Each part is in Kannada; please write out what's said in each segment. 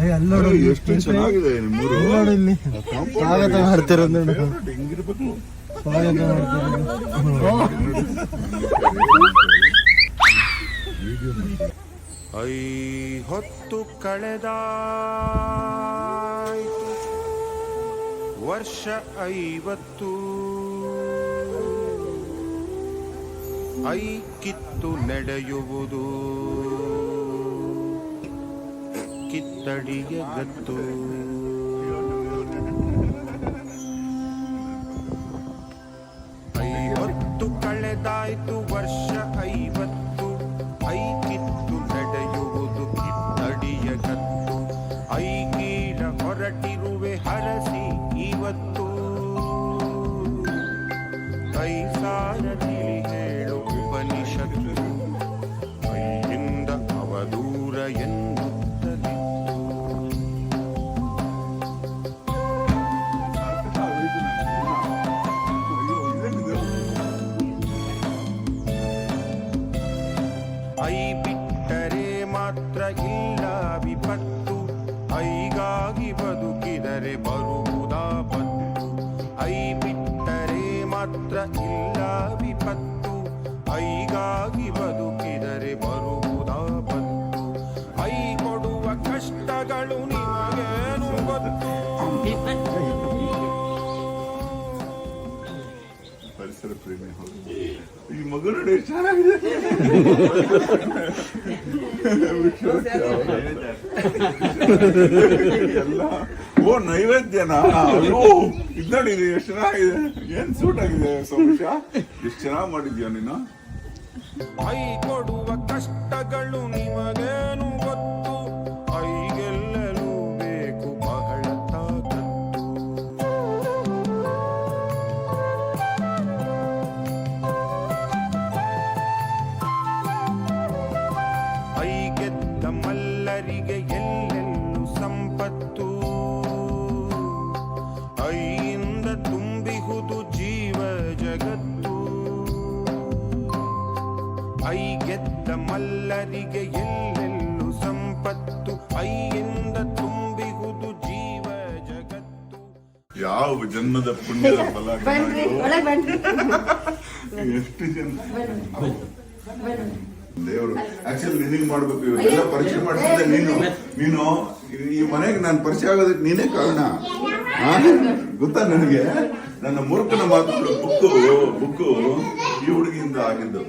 ಇದು ಎಷ್ಟು ಚೆನ್ನಾಗಿದೆ ನಿಮ್ಮೂರು ಇಲ್ಲಿ. ನೋಡು ಇಲ್ಲಿ ಸ್ವಾಗತ ಮಾಡ್ತಿರೋದು ನೋಡು ಹೆಂಗಿರ್ಬೇಕು? ಸ್ವಾಗತ ಮಾಡ್ತಿರೋದು ಐ ಹೊತ್ತು ಕಳೆದ ವರ್ಷ ಐವತ್ತು. ಐ ಕಿತ್ತು ನಡೆಯುವುದು. ಕಿತ್ತಡಿಗೆ ಗತ್ತು. ಐವತ್ತು ಕಳೆದಾಯ್ತು ವರ್ಷ ಐವತ್ತು. ಐ ಕಿತ್ತು ನಡೆಯುವುದು ಕಿತ್ತಡಿಯ ಗತ್ತು. ಐ ಕೀಳ ಹೊರಟಿರುವೆ ಹರಸಿ ಇವತ್ತು. ಕೈ ಸಾರ ತಿಳಿ ಹೇಳು ಉಪನಿಷತ್ತು. ಐ ಬಿಟ್ಟರೆ ಮಾತ್ರ ಇಲ್ಲ ವಿಪತ್ತು. ಐಗಾಗಿ ಬದುಕಿದರೆ ಬಂತು ಐ ಬಿಟ್ಟರೆ ಮಾತ್ರ ಇಲ್ಲ ವಿಪತ್ತು. ಐಗಾಗಿ ಬದುಕಿದರೆ ಬಂತು ಐ ಕೊಡುವ ಕಷ್ಟಗಳು ನಿಮಗೇನು ಗೊತ್ತು? ಪರಿಸರ ಪ್ರೇಮಿ ಈ ಮಗು ನೋಡಿ ಚೆನ್ನಾಗಿದೆ. ಓ, ನೈವೇದ್ಯನಾ? ಇದ್ ನೋಡಿ ಇದು ಎಷ್ಟು ಚೆನ್ನಾಗಿದೆ. ಏನ್ ಸೂಟ್ ಆಗಿದೆ ಸೋಮಶ ಎಷ್ಟು ಚೆನ್ನಾಗಿ ಮಾಡಿದ್ಯಾ ನೀನು? ಕೊಡುವ ಕಷ್ಟಗಳು ನಿಮಗೇನು ಗೊತ್ತು? ಮಲ್ಲರಿಗೆ ಎಲ್ಲೆಲ್ಲೂ ಸಂಪತ್ತು. ಐಯಿಂದ ತುಂಬಿಹುದು ಜೀವ ಜಗತ್ತು. ಐ ಗೆದ್ದ ಮಲ್ಲರಿಗೆ ಎಲ್ಲೆಲ್ಲೂ ಸಂಪತ್ತು. ಐಯಿಂದ ತುಂಬಿಹುದು ಜೀವ ಜಗತ್ತು. ಯಾವ ಜನ್ಮದ ಪುಣ್ಯದ ಫಲ ಎಷ್ಟು ಜನ? ದೇವರು. ಆಕ್ಚುಲಿ ನಿನಗೆ ಮಾಡ್ಬೇಕು ಇವೆಲ್ಲ ಪರಿಚಯ ಮಾಡ್ತಿದ್ದೆ ನೀನು. ನೀನು ಈ ಮನೆಗೆ ನಾನು ಪರಿಚಯ ಆಗೋದಕ್ಕೆ ನೀನೇ ಕಾರಣ? ಗೊತ್ತಾ ನನಗೆ? ನನ್ನ ಮೂರ್ಖನ ಮಾತುಗಳು ಬುಕ್ಕು ಬುಕ್ಕು. ಈ ಹುಡುಗಿಯಿಂದ ಆಗಿದ್ದು.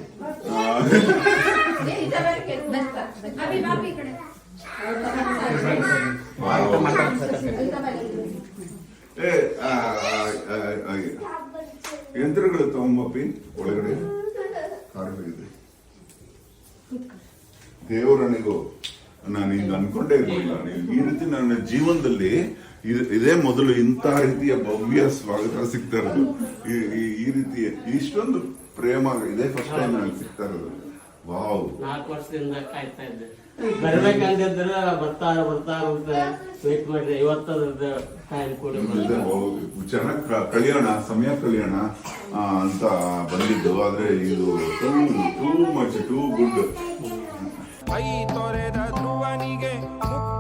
ದೇವರನಿಗೂ ನಾನು ಹಿಂಗ ಅನ್ಕೊಂಡೇ ಇರಲಿಲ್ಲ. ಈ ರೀತಿ ನನ್ನ ಜೀವನದಲ್ಲಿ ಇದ್- ಮೊದಲು ಇಂಥ ರೀತಿಯ ಭವ್ಯ ಸ್ವಾಗತ ಸಿಗ್ತಾ ಇರೋದು. ಈ- ರೀತಿಯ ಇಷ್ಟೊಂದು ಪ್ರೇಮ ಇದೇ ಫಸ್ಟ್ ಟೈಮ್ ನನಗೆ ಸಿಗ್ತಾ ಇರೋದು. ವಾವ್. ನಾಲ್ಕು ವರ್ಷದಿಂದ ಕಾಯ್ತಾ ಇದ್ದೆ. ಬರ್ತಾರ ಬರ್ತಾರ ಅಂತ ವೇಟ್ ಮಾಡ್ರಿ ಇವತ್ತದ ಟೈಮ್ ಕೊಡಿ ಚೆನ್ನಾಗಿ ಕಳಿಯೋಣ ಸಮಯ ಕಲಿಯೋಣ ಅಂತ ಬಂದಿದ್ದು. ಆದ್ರೆ ಇದು too too much too good I ತೊರೆದ ಧ್ರುವನಿಗೆ ಮುಕ್ತಿ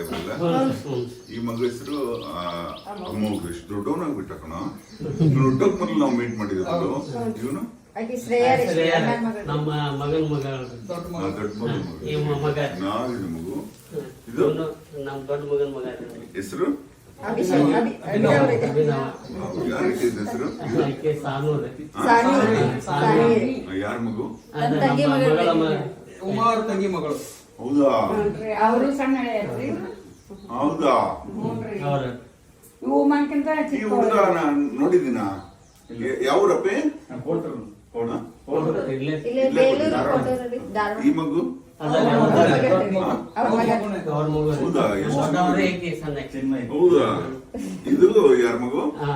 ಇರಲಿಲ್ಲ. ಈ ಮಗ ಹೆಸರು ಅಮ್ಮ ಎಷ್ಟು ದೊಡ್ಡವನಾಗ್ಬಿಟ್ಟ ಕಣ. ದೊಡ್ಡಕ್ ಮೊದಲು ನಾವು ಮೀಟ್ ಮಾಡಿದ್ರು ಇವನು? ಮಗಳು. ನಮ್ಮ ಮಗನ ಮಗ ದೊಡ್ಡ ಮಗನ ಮಗ. ನಾವಿನ ಮಗು. ಇದು? ನಮ್ಮ ದೊಡ್ಡ ಮಗನ ಮಗ ಹೆಸರು. ಯಾರ ಮಗು? ತಂಗಿ ಮಗಳು. ಹೌದಾ? ಅವರು ಸಣ್ಣ ಹೌದಾ? ಅವ್ರ ಇವು ಮನ್ಕಿಂತ ಈ ಹುಡುಗ ನಾನ್ ನೋಡಿದ್ದೀನ? ಯಾವ್ರಪ್ಪೆ ಕೊಡ್ತರು ಹೌದಾ? ಇಲ್ಲೇ ಇಲ್ಲೇ ಬೇಲೂರು ಕೊಟ್ಟೂರು ರೀ, ಧಾರವಾಡ. ಈ ಮಗು? ಐತಿ ಹೌದಾ? ಇದು ಯಾರ ಮಗು? ಹಾ.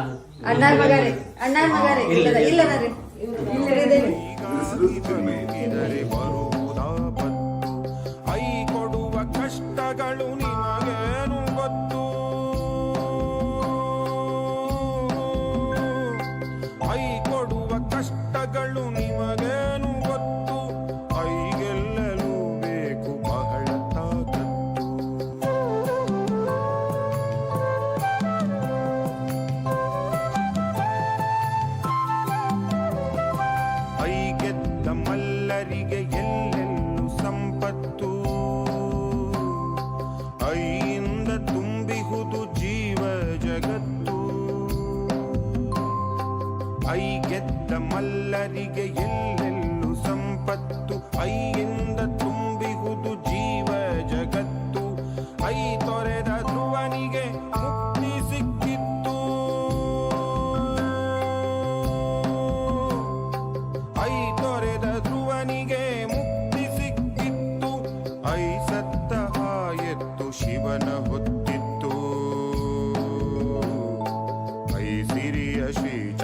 ಅಣ್ಣಾರ ಮಗ ರೀ. ಅಣ್ಣಾರ ಮಗ ರೀ. ಇಲ್ಲದ ಇಲ್ಲದ ರೀ. ಇಲ್ಲದ ಕಷ್ಟಗಳು ನಿಮಗೇನು ಗೊತ್ತು? ಐ ಗೆಲ್ಲಲು ಬೇಕು ಬಹಳ ತಾಕತ್ತು ಐ ಗೆದ್ದ ಮಲ್ಲರಿಗೆ ಎಲ್ಲೆಲ್ಲೂ ಸಂಪತ್ತು. ಐ ಗೆದ್ದ ಮಲ್ಲರಿಗೆ ಎಲ್ಲೆಲ್ಲೂ ಸಂಪತ್ತು ಐಯಿಂದ ತುಂಬಿಹುದು ಜೀವ.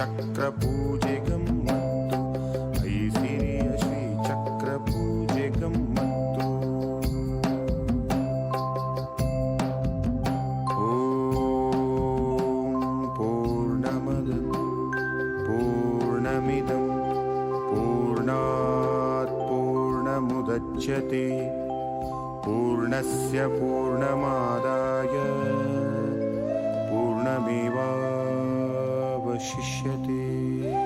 ಶ್ರೀ ಚಕ್ರ ಪೂಜೆ ಗಮ್ಮತ್ತು ಐ ಸಿರಿಯ ಶ್ರೀ ಚಕ್ರ ಪೂಜೆ ಗಮ್ಮತ್ತು ಓಂ ಪೂರ್ಣಮದ पूर्णमिदं पूर्णात् पूर्णमुदच्यते पूर्णस्य पूर्णमादाय पूर्णमेवावशिष्यते